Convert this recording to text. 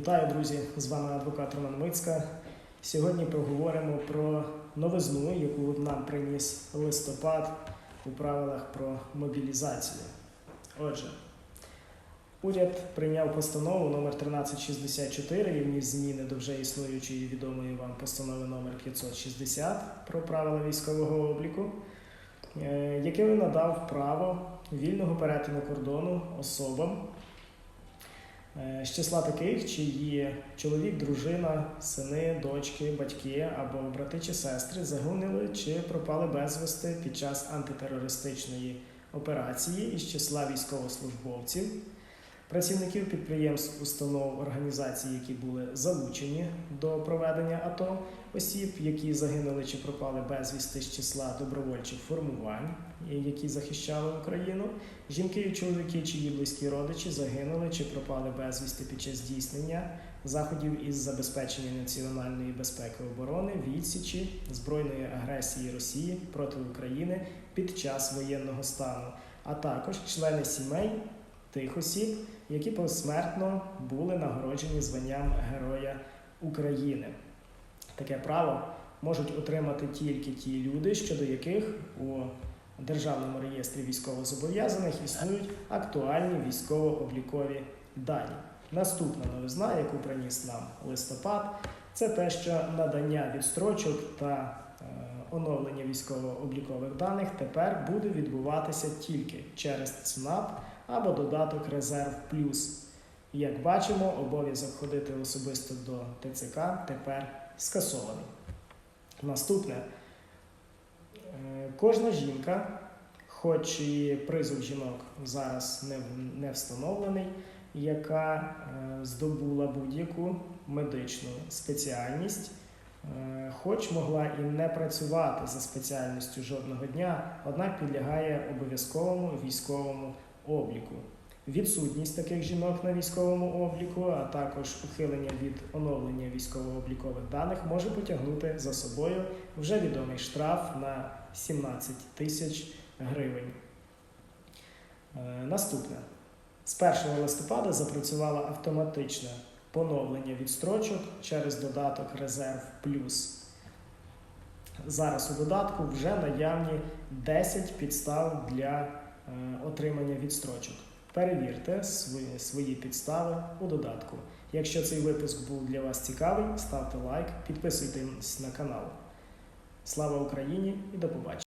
Вітаю, друзі! З вами адвокат Роман Мицька. Сьогодні поговоримо про новизну, яку нам приніс листопад у правилах про мобілізацію. Отже, уряд прийняв постанову номер 1364 і вніс зміни до вже існуючої відомої вам постанови номер 560 про правила військового обліку, е, яким надав право вільного перетину кордону особам. Е, З числа таких, чиї чоловік, дружина, сини, дочки, батьки або брати чи сестри загинули чи пропали безвісти під час антитерористичної операції із числа військовослужбовців, працівників підприємств, установ, організацій, які були залучені до проведення АТО, осіб, які загинули чи пропали безвісти з числа добровольчих формувань, які захищали Україну, Жінки і чоловіки, чиї близькі родичі загинули чи пропали безвісти під час здійснення заходів із забезпечення національної безпеки оборони, відсічі збройної агресії Росії проти України під час воєнного стану, а також члени сімей тих осіб, які посмертно були нагороджені званням Героя України. Таке право можуть отримати тільки ті люди, щодо яких у Державному реєстрі військовозобов'язаних існують актуальні військово-облікові дані. Наступна новизна, яку приніс нам листопад, це те, що надання відстрочок та е, оновлення військово-облікових даних тепер буде відбуватися тільки через ЦНАП або додаток Резерв Плюс. Як бачимо, обов'язок ходити особисто до ТЦК тепер скасований. Наступне. Е, Кожна жінка, хоч і призов жінок зараз не, встановлений, яка е, здобула будь-яку медичну спеціальність, е, хоч могла і не працювати за спеціальністю жодного дня, однак підлягає обов'язковому військовому обліку. Відсутність таких жінок на військовому обліку, а також ухилення від оновлення військово-облікових даних може потягнути за собою вже відомий штраф на 17 тисяч гривень. Е, Наступне. З 1 листопада запрацювало автоматичне поновлення відстрочок через додаток Резерв Плюс. Зараз у додатку вже наявні 10 підстав для отримання відстрочок. Перевірте свої, свої підстави у додатку. Якщо цей випуск був для вас цікавий, ставте лайк, підписуйтесь на канал. Слава Україні і до побачення!